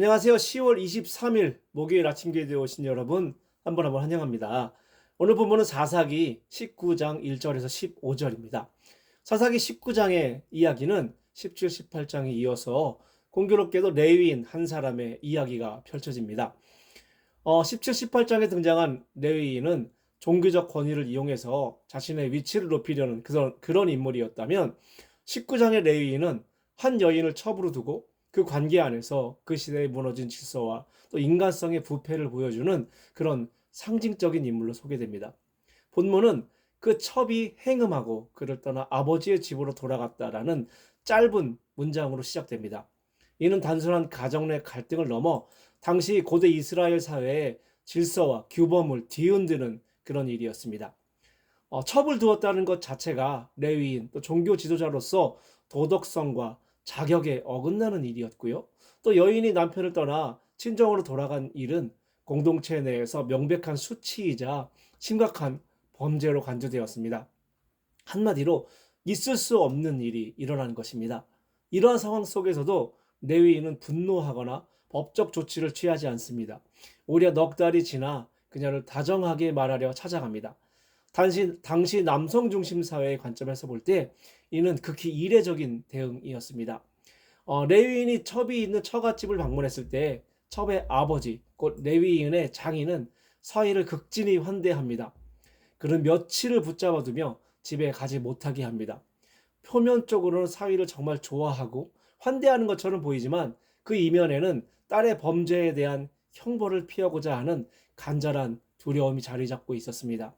안녕하세요. 10월 23일 목요일 아침 기도에 오신 여러분 한번 한번 환영합니다. 오늘 본문은 사사기 19장 1절에서 15절입니다. 사사기 19장의 이야기는 17, 18장에 이어서 공교롭게도 레위인 한 사람의 이야기가 펼쳐집니다. 어, 17, 18장에 등장한 레위인은 종교적 권위를 이용해서 자신의 위치를 높이려는 그런, 그런 인물이었다면 19장의 레위인은 한 여인을 첩으로 두고 그 관계 안에서 그 시대에 무너진 질서와 또 인간성의 부패를 보여주는 그런 상징적인 인물로 소개됩니다. 본문은 그 첩이 행음하고 그를 떠나 아버지의 집으로 돌아갔다라는 짧은 문장으로 시작됩니다. 이는 단순한 가정 내 갈등을 넘어 당시 고대 이스라엘 사회의 질서와 규범을 뒤흔드는 그런 일이었습니다. 어, 첩을 두었다는 것 자체가 레위인 또 종교 지도자로서 도덕성과 자격에 어긋나는 일이었고요. 또 여인이 남편을 떠나 친정으로 돌아간 일은 공동체 내에서 명백한 수치이자 심각한 범죄로 간주되었습니다. 한마디로 있을 수 없는 일이 일어난 것입니다. 이러한 상황 속에서도 레위인은 분노하거나 법적 조치를 취하지 않습니다. 오히려 넉 달이 지나 그녀를 다정하게 말하려 찾아갑니다. 당시, 당시 남성 중심 사회의 관점에서 볼 때 이는 극히 이례적인 대응이었습니다. 어, 레위인이 첩이 있는 처갓집을 방문했을 때 첩의 아버지, 곧 레위인의 장인은 서희를 극진히 환대합니다. 그는 며칠을 붙잡아두며 집에 가지 못하게 합니다. 표면적으로는 사위를 정말 좋아하고 환대하는 것처럼 보이지만 그 이면에는 딸의 범죄에 대한 형벌을 피하고자 하는 간절한 두려움이 자리 잡고 있었습니다.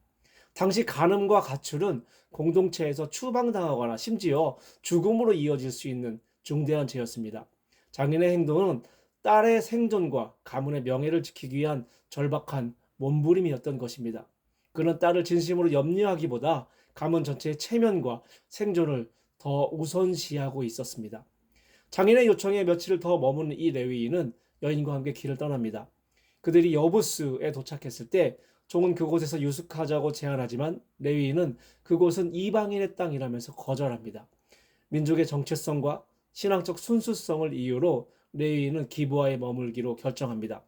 당시 간음과 가출은 공동체에서 추방당하거나 심지어 죽음으로 이어질 수 있는 중대한 죄였습니다. 장인의 행동은 딸의 생존과 가문의 명예를 지키기 위한 절박한 몸부림이었던 것입니다. 그는 딸을 진심으로 염려하기보다 가문 전체의 체면과 생존을 더 우선시하고 있었습니다. 장인의 요청에 며칠을 더 머무는 이 레위인은 여인과 함께 길을 떠납니다. 그들이 여부스에 도착했을 때 종은 그곳에서 유숙하자고 제안하지만 레위인은 그곳은 이방인의 땅이라면서 거절합니다. 민족의 정체성과 신앙적 순수성을 이유로 레위인은 기부하에 머물기로 결정합니다.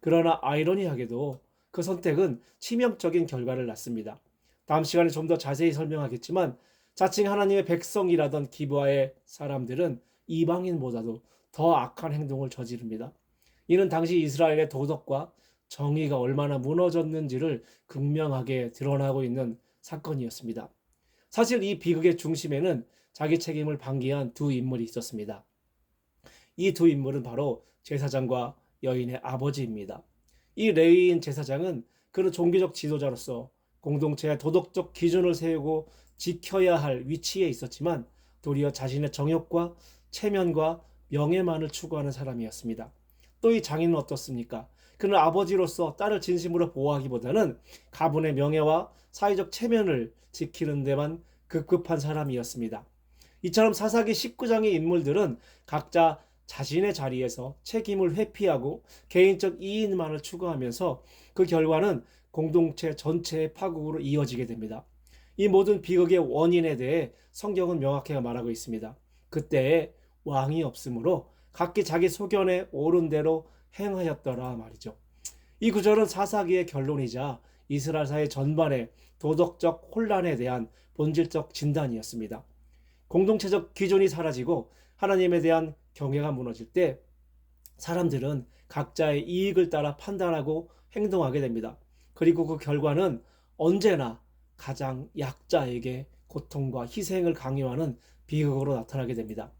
그러나 아이러니하게도 그 선택은 치명적인 결과를 낳습니다. 다음 시간에 좀 더 자세히 설명하겠지만 자칭 하나님의 백성이라던 기부하의 사람들은 이방인보다도 더 악한 행동을 저지릅니다. 이는 당시 이스라엘의 도덕과 정의가 얼마나 무너졌는지를 극명하게 드러나고 있는 사건이었습니다. 사실 이 비극의 중심에는 자기 책임을 방기한 두 인물이 있었습니다. 이 두 인물은 바로 제사장과 여인의 아버지입니다. 이 레위인 제사장은 그런 종교적 지도자로서 공동체의 도덕적 기준을 세우고 지켜야 할 위치에 있었지만 도리어 자신의 정욕과 체면과 명예만을 추구하는 사람이었습니다. 또 이 장인은 어떻습니까? 그는 아버지로서 딸을 진심으로 보호하기보다는 가문의 명예와 사회적 체면을 지키는 데만 급급한 사람이었습니다. 이처럼 사사기 19장의 인물들은 각자 자신의 자리에서 책임을 회피하고 개인적 이익만을 추구하면서 그 결과는 공동체 전체의 파국으로 이어지게 됩니다. 이 모든 비극의 원인에 대해 성경은 명확하게 말하고 있습니다. 그때에 왕이 없으므로 각기 자기 소견에 옳은 대로 행하였더라 말이죠. 이 구절은 사사기의 결론이자 이스라엘 사회 전반의 도덕적 혼란에 대한 본질적 진단이었습니다. 공동체적 기존이 사라지고 하나님에 대한 경외가 무너질 때 사람들은 각자의 이익을 따라 판단하고 행동하게 됩니다. 그리고 그 결과는 언제나 가장 약자에게 고통과 희생을 강요하는 비극으로 나타나게 됩니다.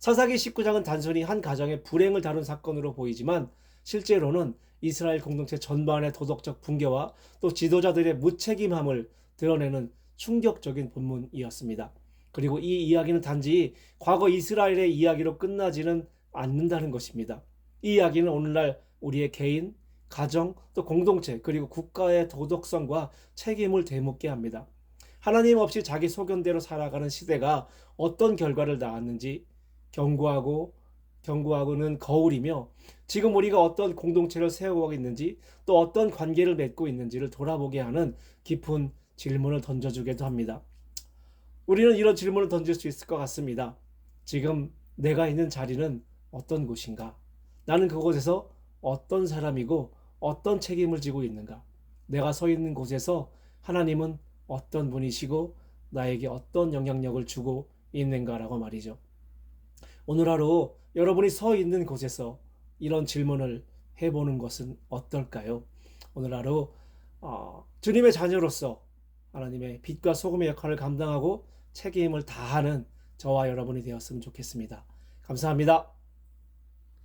사사기 19장은 단순히 한 가정의 불행을 다룬 사건으로 보이지만 실제로는 이스라엘 공동체 전반의 도덕적 붕괴와 또 지도자들의 무책임함을 드러내는 충격적인 본문이었습니다. 그리고 이 이야기는 단지 과거 이스라엘의 이야기로 끝나지는 않는다는 것입니다. 이 이야기는 오늘날 우리의 개인, 가정, 또 공동체, 그리고 국가의 도덕성과 책임을 되묻게 합니다. 하나님 없이 자기 소견대로 살아가는 시대가 어떤 결과를 낳았는지 경고하고 경고하고는 거울이며 지금 우리가 어떤 공동체를 세워가고 있는지 또 어떤 관계를 맺고 있는지를 돌아보게 하는 깊은 질문을 던져주기도 합니다. 우리는 이런 질문을 던질 수 있을 것 같습니다. 지금 내가 있는 자리는 어떤 곳인가? 나는 그곳에서 어떤 사람이고 어떤 책임을 지고 있는가? 내가 서 있는 곳에서 하나님은 어떤 분이시고 나에게 어떤 영향력을 주고 있는가라고 말이죠. 오늘 하루 여러분이 서 있는 곳에서 이런 질문을 해보는 것은 어떨까요? 오늘 하루 어, 주님의 자녀로서 하나님의 빛과 소금의 역할을 감당하고 책임을 다하는 저와 여러분이 되었으면 좋겠습니다. 감사합니다.